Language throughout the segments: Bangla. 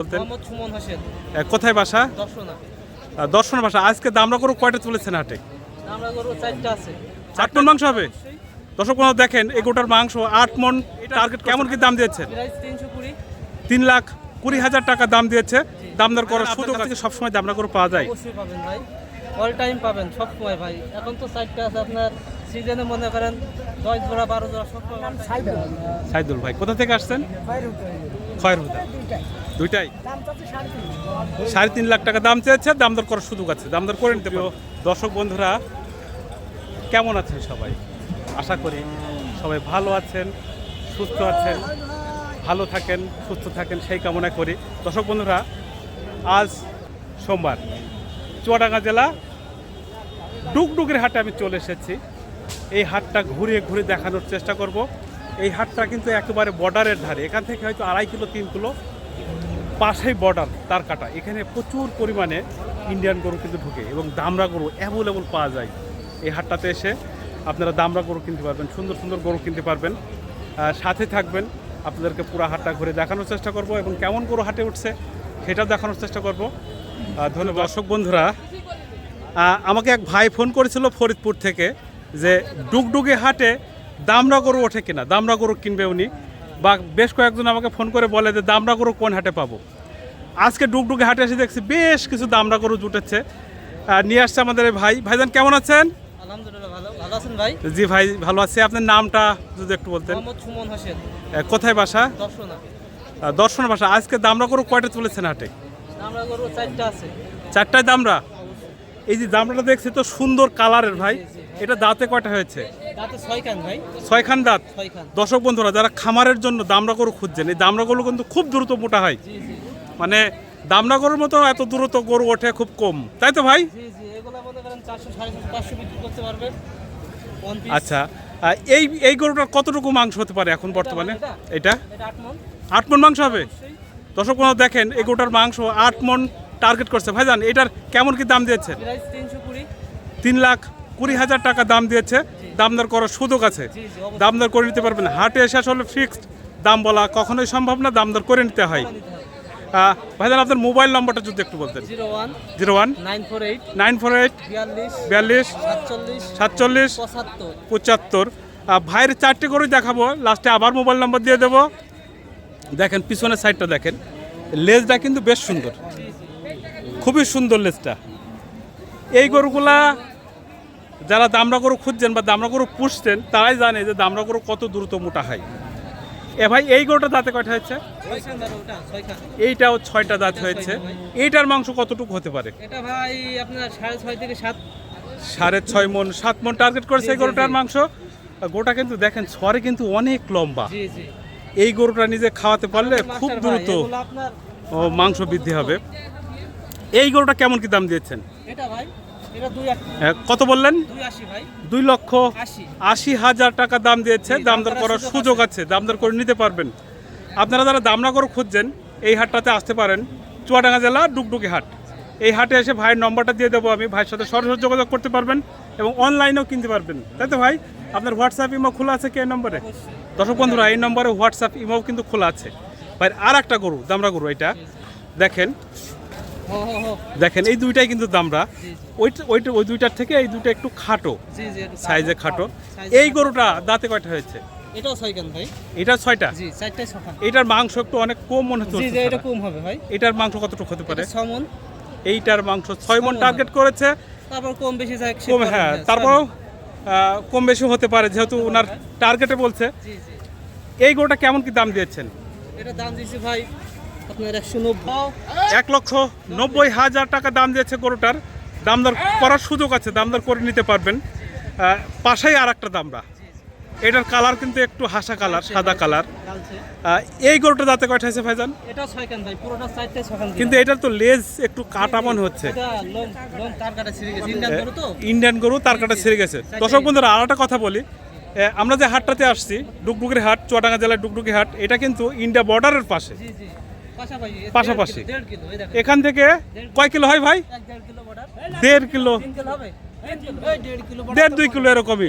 বলতেন? মোহাম্মদ সুমন হোসেন। কোথায় বাসা? দর্শনা। দর্শন বাসা। আজকে দামরা করে কয়টা তুলেছেন হাটে? আমরা গরু চারটা আছে। আট মন মাংস হবে? দর্শক বন্ধু দেখেন এই গোটার মাংস আট মন। টার্গেট কেমন কি দাম দিয়েছেন কুড়ি। তিন লাখ কুড়ি হাজার টাকা দাম দিয়েছে। দাম দর করার সুযোগ আছে সবসময় দামরা করে পাওয়া যায়। অবশ্যই পাবেন ভাই। অল টাইম পাবেন সব সময় ভাই। এখন তো চারটা আছে আপনার। সিজনে মনে করেন দশ জোড়া বারো জোড়া সব সাইদুল ভাই কোথা থেকে আসছেন? খয়ের হুদা? দুইটাই? সাড়ে তিন লাখ টাকা দাম চেয়েছে, দাম দর করার সুযোগ আছে। দাম দর করে নিতে পারো। দর্শক বন্ধুরা, কেমন আছেন সবাই? আশা করি সবাই ভালো আছেন, সুস্থ আছেন, ভালো থাকেন, সুস্থ থাকেন, সেই কামনা করি। দর্শক বন্ধুরা, আজ সোমবার, চুয়াডাঙ্গা জেলা ডুগডুগের হাটে আমি চলে এসেছি। এই হাটটা ঘুরিয়ে ঘুরে দেখানোর চেষ্টা করব। এই হাটটা কিন্তু একেবারে বর্ডারের ধারে। এখান থেকে হয়তো আড়াই কিলো, তিন কিলো পাশেই বর্ডার তার কাটা। এখানে প্রচুর পরিমাণে ইন্ডিয়ান গরু কিন্তু ঢুকে এবং দামরা গরু অ্যাভেলেবল পাওয়া যায়। এই হাটটাতে এসে আপনারা দামরা গরু কিনতে পারবেন, সুন্দর সুন্দর গরু কিনতে পারবেন। সাথে থাকবেন, আপনাদেরকে পুরো হাটটা ঘুরে দেখানোর চেষ্টা করব এবং কেমন গরু হাটে উঠছে সেটাও দেখানোর চেষ্টা করব। ধন্যবাদ। দর্শক বন্ধুরা আমাকে এক ভাই ফোন করেছিল ফরিদপুর থেকে যে ডুগডুগে হাটে দামরা গরু ওঠে কিনা? দামরা গরু কিনবে উনি? বা বেশ কয়েকজন আমাকে ফোন করে বলে যে দামরা গরু কোন হাটে পাবো? আজকে ডুগডুগে হাটে এসে দেখছি বেশ কিছু দামরা গরু জুটেছে। নিয়ে আসছে আমাদের ভাই। ভাইজান কেমন আছেন? জি ভাই ভালো আছে। আপনার নামটা যদি একটু বলতেন। কোথায় বাসা? দর্শন। বাসা। আজকে দামরা গরু কয়টা তুলেছেন হাটে? চারটায় দামরা? এই যে দামরাটা দেখছি তো সুন্দর কালারের ভাই। এটা দাঁতে কয়টা হয়েছে? ছয়খান দাঁত। দর্শক বন্ধুরা যারা খামারের জন্য দামরা গরু খুঁজছেন এই দামরা গরু কিন্তু খুব দ্রুত মোটা হয়। মানে দামরা গরুর মতো এত দ্রুত গরু ওঠে খুব কম। তাই তো ভাই? মনে আচ্ছা এই এই গরুটার কতটুকু মাংস হতে পারে এখন বর্তমানে? এটা? এটা? আট মন। মাংস হবে? দর্শক বন্ধু দেখেন এই গরুটার মাংস আট মন টার্গেট করছে। ভাইজান এটার কেমন কি দাম দিয়েছে? তিন লাখ কুড়ি হাজার টাকা দাম দিয়েছে। দাম দর করার সুযোগ আছে। জি জি দাম দর করে নিতে পারবেন হাটে এসে আসলে ফিক্সড দাম বলা কখনোই সম্ভব না দাম দর করে নিতে হয়। ভাইজান আপনার মোবাইল নম্বরটা যদি একটু বলতেন। Zero one nine four eight বিয়াল্লিশ সাতচল্লিশ পঁচাত্তর। ভাইয়ের চারটে করে দেখাবো। লাস্টে আবার মোবাইল নাম্বার দিয়ে দেবো। দেখেন পিছনের সাইডটা দেখেন। লেজটা কিন্তু বেশ সুন্দর। খুবই সুন্দর লেজটা। এই গরুগুলা যারা দামরা গরু খুঁজছেন বা দামরা গরু পুষছেন তারাই জানে যে দামরা গরু কত দ্রুত মোটা হয়। এ ভাই এই গরুটা দাঁতে কয়টা হয়েছে? এইটাও ছয়টা দাঁত হয়েছে। এইটার মাংস কতটুকু হতে পারে? এটা ভাই আপনার সাড়ে ছয় থেকে সাত। সাড়ে ছয় মন সাত মন টার্গেট করেছে এই গরুটার মাংস। গোটা কিন্তু দেখেন ছরে কিন্তু অনেক লম্বা। এই গরুটা নিজে খাওয়াতে পারলে খুব দ্রুত ও, মাংস বৃদ্ধি হবে। এই গরুটা কেমন কি দাম দিয়েছেন? এটা ভাই কত বললেন? দুই লক্ষ আশি। হাজার টাকা দাম দিয়েছে। জি, দাম দাম দর করার সুযোগ আছে। দাম দর করে নিতে পারবেন। আপনারা যারা দামনা গরু খুঁজছেন এই হাটটাতে আসতে পারেন। চুয়াডাঙ্গা জেলা ডুকডুকি হাট। এই হাটে এসে ভাইয়ের নম্বরটা দিয়ে দেবো আমি। ভাইয়ের সাথে সরাসরি যোগাযোগ করতে পারবেন এবং অনলাইনেও কিনতে পারবেন। তাই তো ভাই? আপনার হোয়াটসঅ্যাপ ইমো খোলা আছে কি এই নম্বরে? দর্শক বন্ধুরা এই নম্বরে হোয়াটসঅ্যাপ ইমোও কিন্তু খোলা আছে। ভাই আর একটা গরু দামরা গরু এটা। দেখেন দেখেন এই দুইটাই কিন্তু দামরা। ওইটা ওই দুইটার থেকে এই দুইটা একটু খাটো। সাইজে খাটো। এই গরুটা দাঁতে কয়টা হয়েছে? এটাও ছয় ভাই। এটা ছয়টা? জি চারটায় ছ এটার মাংস একটু অনেক কম মনে হচ্ছে জি জি এটা কম হবে ভাই। এটার মাংস কতটুকু হতে পারে? এটা ছ মন এইটার মাংস ছয় মন মণ টার্গেট করেছে। তারপর কম বেশি যায় কম হ্যাঁ তারপরও কম বেশি হতে পারে যেহেতু ওনার টার্গেটে বলছে। এই গরুটা কেমন কি দাম দিয়েছেন? এটা দাম দিয়েছি ভাই আপনার একশো এক লক্ষ নব্বই হাজার টাকা দাম দিয়েছে গরুটার। দাম দর করার সুযোগ আছে দাম দর করে নিতে পারবেন। পাশেই আর একটা দামরা। এটার কালার কিন্তু একটু হাসা কালার সাদা কালার। এই গরুটা দাঁতে কয়টা আছে ভাইজান? এটাও ছয় খান ভাই পুরোটা চারটায় ছ খান কিন্তু এটার তো লেজ একটু কাটা মনে হচ্ছে এটা ইন্ডিয়ান গরু তার কাটা ছিঁড়ে গেছে। দর্শক বন্ধুরা আর একটা কথা বলি। আমরা যে হাটটাতে আসছি ডুগডুগির হাট চুয়াডাঙ্গা জেলার ডুগডুগি হাট এটা কিন্তু ইন্ডিয়া বর্ডারের পাশে। পাশাপাশি এখান থেকে কয় কিলো হয় ভাই? দেড় কিলো দেড় দুই কিলো এরকমই।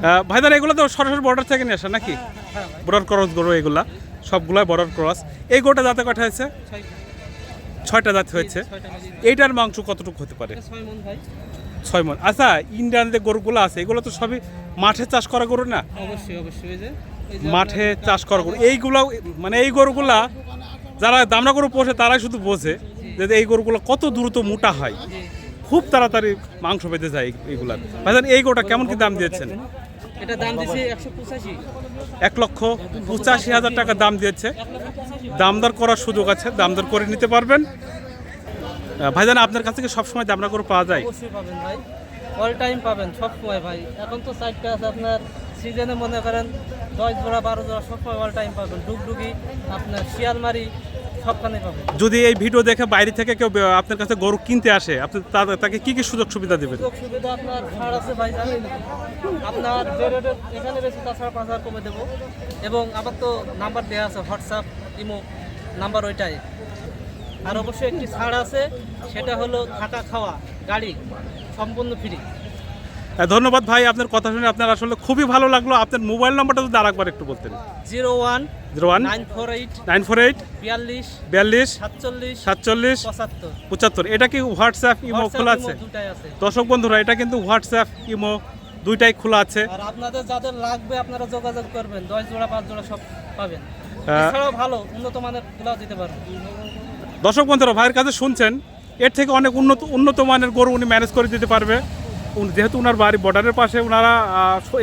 আহ, ভাইদান এগুলো তো সরাসরি বর্ডার থেকে নিয়ে আসা নাকি? হ্যাঁ বর্ডার ক্রস গরু এগুলা সবগুলাই বর্ডার ক্রস এই গোটা দাঁতে কটা হয়েছে? ছয়টা। দাঁত হয়েছে। এইটার মাংস কতটুকু হতে পারে? ছয় মন ভাই। আচ্ছা ইন্ডিয়ান যে গরুগুলো আছে এগুলো তো সবই মাঠে চাষ করা গরু না? অবশ্যই অবশ্যই। মাঠে চাষ করা গরু। এইগুলো মানে এই গরুগুলা যারা দামনা গরু পোষে তারাই শুধু বোঝে যে এই গরুগুলো কত দ্রুত মোটা হয়। খুব তাড়াতাড়ি মাংস পেতে যায় এই- এইগুলার ভাইজান এই গোটা কেমন কি দাম দিয়েছেন? এটা দাম দিছি একশো পঁচাশি। এক লক্ষ পঁচাশি হাজার টাকা দাম দিয়েছে। এক লক্ষ পঁচাশি দাম দর করার সুযোগ আছে দাম দর করে নিতে পারবেন। ভাইজান আপনার কাছ থেকে সবসময় দামনা গরু পাওয়া যায়? অবশ্যই পাবেন ভাই। অল টাইম পাবেন সব সময় ভাই। এখন তো সাইডটা আছে আপনার সিজনে মনে করেন দশ জোড়া বারো জোড়া সব সময় অল টাইম পাবেন। ডুগডুগি আপনার শিয়ালমারি সবখানে পাবেন। যদি এই ভিডিও দেখে বাইরে থেকে কেউ আপনার কাছে গরু কিনতে আসে আপনি তাকে কি কি সুযোগ সুবিধা দেবেন? সুযোগ সুবিধা আপনার ছাড় আছে ভাই জানেন আপনার যে রেটের এখানে বেশি তাছাড়া পাঁচ হাজার কমে দেবো। এবং আবার তো নাম্বার দেওয়া আছে হোয়াটসঅ্যাপ ইমো নাম্বার ওইটাই। আর অবশ্যই একটি ছাড় আছে সেটা হলো থাকা খাওয়া গাড়ি সম্পূর্ণ ফ্রি ধন্যবাদ ভাই আপনার কথা শুনে আপনার আসলে খুবই ভালো লাগল। আপনার মোবাইল নাম্বারটা যদি আরেকবার একটু বলতেন। Zero one zero one nine four eight nine four eight বিয়াল্লিশ বিয়াল্লিশ সাতচল্লিশ সাতচল্লিশ পঁচাত্তর। পঁচাত্তর। এটা কি হোয়াটসঅ্যাপ ইমো খোলা আছে? দর্শক বন্ধুরা এটা কিন্তু হোয়াটসঅ্যাপ ইমো দুইটাই খোলা আছে। আর আপনাদের যাদের লাগবে আপনারা যোগাযোগ করবেন। দশ জোড়া পাঁচ জোড়া সব পাবেন। হ্যাঁ। এছাড়াও ভালো উন্নত মানের গুলাও দিতে পারবেন। দর্শক বন্ধুরা ভাইয়ের কাছে শুনছেন এর থেকে অনেক উন্নত উন্নত মানের গরু উনি ম্যানেজ করে দিতে পারবে। যেহেতু ওনার বাড়ি বর্ডারের পাশে ওনারা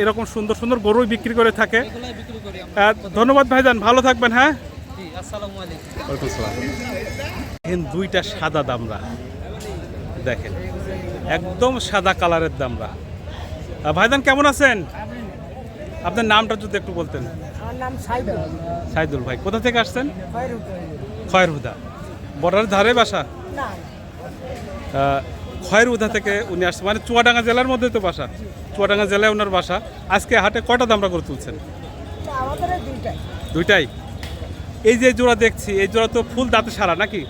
এরকম সুন্দর সুন্দর গরুই বিক্রি করে থাকে। ধন্যবাদ ভাইজান ভালো থাকবেন হ্যাঁ? দুইটা সাদা দামরা। দেখেন একদম সাদা কালারের দামরা। ভাইজান কেমন আছেন? আপনার নামটা যদি একটু বলতেন। সাইদুল। সাইদুল ভাই কোথা থেকে আসছেন? খয়ের হুদা বর্ডারের ধারে বাসা? না আহ, খয়ের উধা থেকে উনি আসছে। মানে চুয়াডাঙ্গা জেলার মধ্যে তো বাসা। চুয়াডাঙ্গা জেলায় ওনার বাসা। আজকে হাটে কয়টা দামরা করে তুলছেন? দুইটাই। এই যে জোড়া দেখছি এই জোড়া তো ফুল দাঁতে সারা নাকি?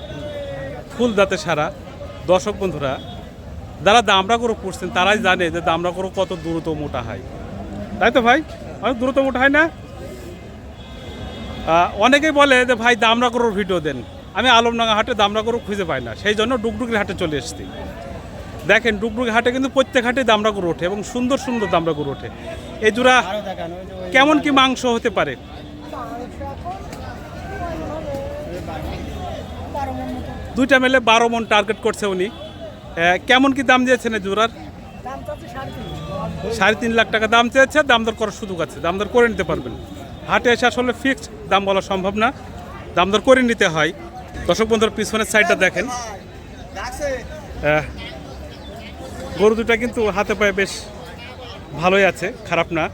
ফুল দাঁতে সারা। দর্শক বন্ধুরা যারা দামরা গরু পুষছেন তারাই জানে যে দামরা গরু কত দ্রুত মোটা হয়। তাই তো ভাই? অনেক দ্রুত মোটা হয় না? অনেকেই বলে যে ভাই দামরা গরুর ভিডিও দেন। আমি আলমডাঙ্গা হাটে দামরা গরু খুঁজে পাই না। সেই জন্য ডুগডুগির হাটে চলে এসেছি। দেখেন ডুগডুগি হাটে কিন্তু প্রত্যেক হাটে দামরা গরু ওঠে এবং সুন্দর সুন্দর দামরা গরু ওঠে। এই জোড়া কেমন কি মাংস হতে পারে? দুইটা মেলে বারো মন টার্গেট করছে উনি। কেমন কি দাম দিয়েছেন এই জোড়ার? সাড়ে তিন লাখ টাকা দাম চেয়েছে দাম দর করার সুযোগ আছে। দাম দর করে নিতে পারবেন। হাটে এসে আসলে ফিক্সড দাম বলা সম্ভব না। দাম দর করে নিতে হয়। দর্শক বন্ধুর পিছনের সাইডটা দেখেন। গরু দুটা কিন্তু হাতে পায়ে বেশ ভালোই আছে খারাপ না।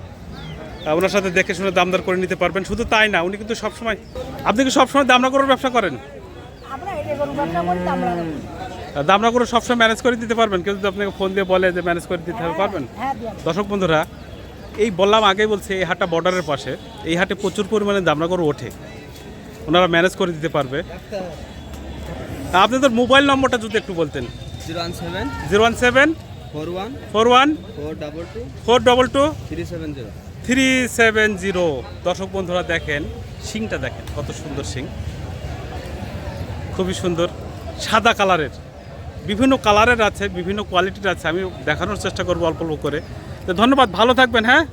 ওনার সাথে দেখে শুনে দামদার করে নিতে পারবেন। শুধু তাই না উনি কিন্তু সবসময় আপনি কি সবসময় দামনা গরুর ব্যবসা করেন? গরু ব্যবসা করি সবসময় ম্যানেজ করে দিতে পারবেন? কেউ যদি আপনাকে ফোন দিয়ে বলে যে ম্যানেজ করে দিতে পারবেন? হ্যাঁ দর্শক বন্ধুরা এই বললাম আগেই বলছে এই হাটটা বর্ডারের পাশে। এই হাটে প্রচুর পরিমাণে দামনা গরু ওঠে। ওনারা ম্যানেজ করে দিতে পারবে। আপনাদের মোবাইল নম্বরটা যদি একটু বলতেন। Zero one seven. Zero one seven four one four double two three seven zero. দর্শক বন্ধুরা দেখেন শিংটা দেখেন কত সুন্দর শিং। খুবই সুন্দর সাদা কালারের। বিভিন্ন কালারের আছে বিভিন্ন কোয়ালিটির আছে আমি দেখানোর চেষ্টা করব অল্প অল্প করে। তো ধন্যবাদ ভালো থাকবেন হ্যাঁ?